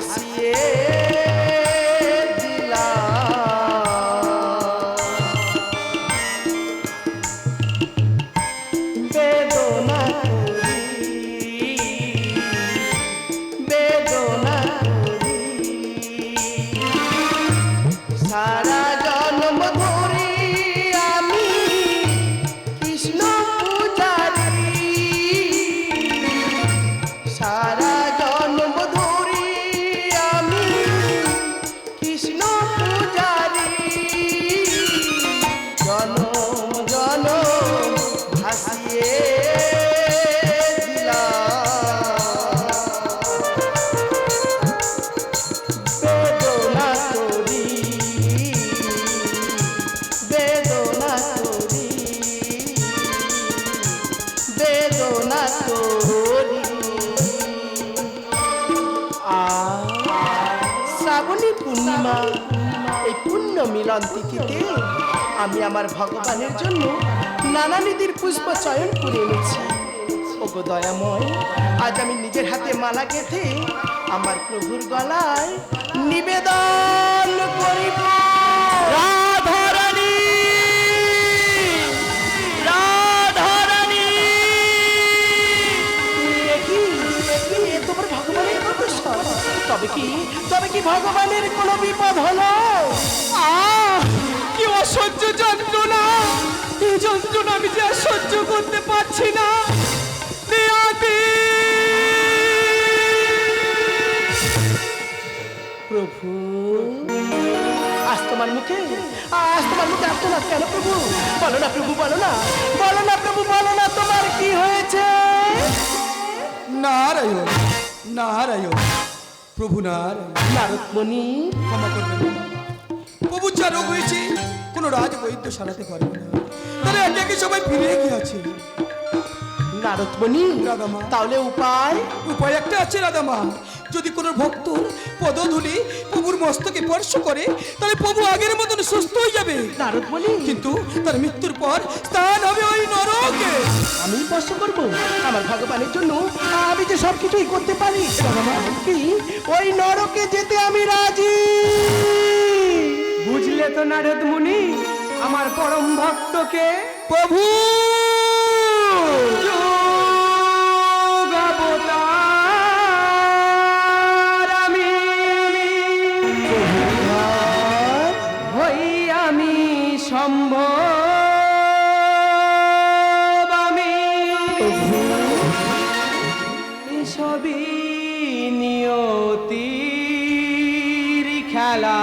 ভাসিয়ে শ্রাবণী পূর্ণিমা। এই পুণ্য মিলন তিথিতে আমি আমার ভগবানের জন্য নানা নিধির পুষ্প চয়ন করে এনেছি। ওগো দয়াময়, আজ আমি নিজের হাতে মালা গেঁথে আমার প্রভুর গলায় নিবেদন করিব। কি? তবে কি ভগবানের কোনো বিপদ হলো? কি অসহ্য যন্ত্রণা। এই যন্ত্রণা আমি যে সহ্য করতে পারছি না। প্রভু, আজ তোমার মুখে, আজ তোমার মুখে না কেন প্রভু? বলো না প্রভু, বলো না। বলো না প্রভু, বলো না তোমার কি হয়েছে? নারায়ণ নারায়ণ। প্রভু নারায়ণ। নারদমণি। ক্ষমা করবেন। প্রভু যা রোগ হয়েছে কোনো রাজ বৈদ্য সারাতে পারবে না। তাহলে একে একে সবাই ফিরে গিয়েছে নারদমণি রাধামা। তাহলে উপায়? উপায় একটা আছে রাধামা। যদি কোনো ভক্ত পদধূলি প্রভুর মস্তকে স্পর্শ করে তাহলে প্রভু আগের মতন সুস্থ হয়ে যাবে। নারদমণি কিন্তু তার মৃত্যুর পর স্থান হবে ওই নরকে। আমি স্পর্শ করব। আমার ভগবানের জন্য আমি যে সব কিছুই করতে পারি কি? ওই নরকে যেতে আমি রাজি। বুঝলে তো নারদ মুনি আমার পরম ভক্তকে? প্রভু! সম্ভব আমি। সবই নিয়তির খেলা।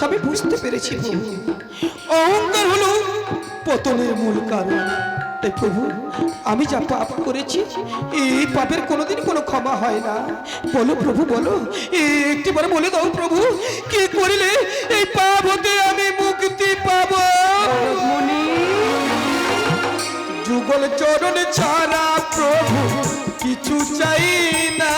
আচ্ছা আমি বুঝতে পেরেছি প্রভু। অহংকার হলো পতনের মূল কারণ। তাই প্রভু আমি যা পাপ করেছি এই পাপের কোনোদিন কোনো ক্ষমা হয় না। বলো প্রভু বলো। একটিবার বলে দাও প্রভু কি করিলে এই পাপ হতে আমি মুক্তি পাব? মুনি যুগল চরণ ছাড়া প্রভু কিছু চাই না।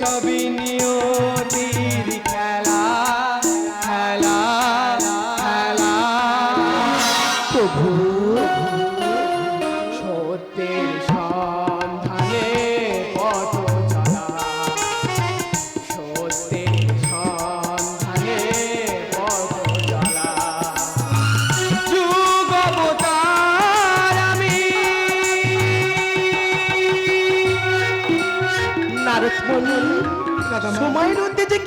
এসবই নিয়তির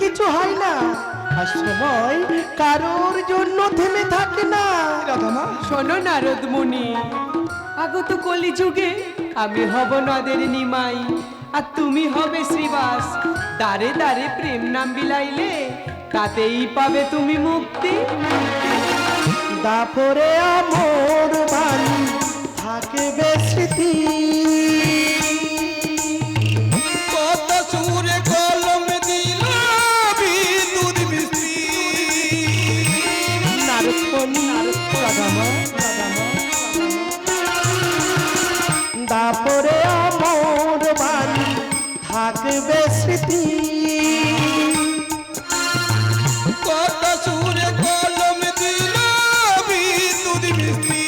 কিছু হয় না। আর সময় কারোর জন্য থেমে থাকে না। রাধামা শোনো নারদ মুনি। আগত কলি যুগে আমি হব নদের নিমাই আর তুমি হবে শ্রীবাস। দারে দারে প্রেম নাম বিলাইলে তাতেই পাবে তুমি মুক্তি। দাপরে আমোর বাণী থাকবে স্মৃতি। রাধামা দাপরে আমোর থাকবে স্মৃতি। কত সুরে কলম দিল বিদ্যুৎ মিস্ত্রি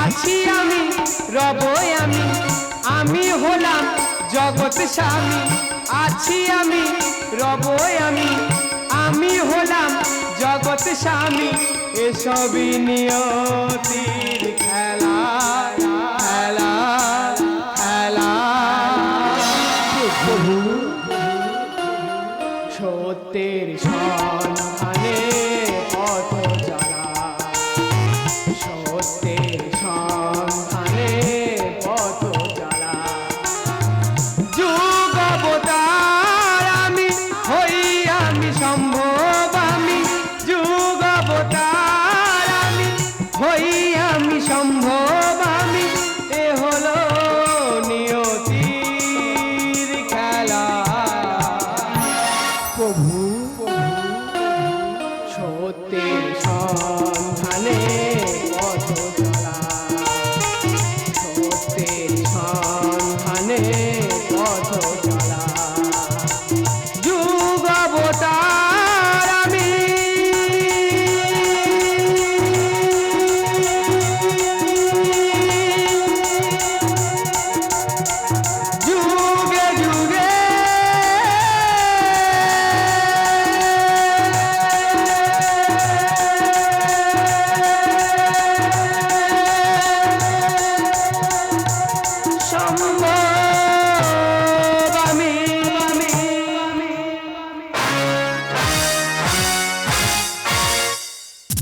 আছি আমি রবই আমি আমি হলাম জগৎ স্বামী। আছি আমি রবই আমি আমি হলাম স্বামী এসবই নিয়তির খেলা। খেলা অবতার আমি সম্ভব আমি প্রভু সত্যের সন্ধানে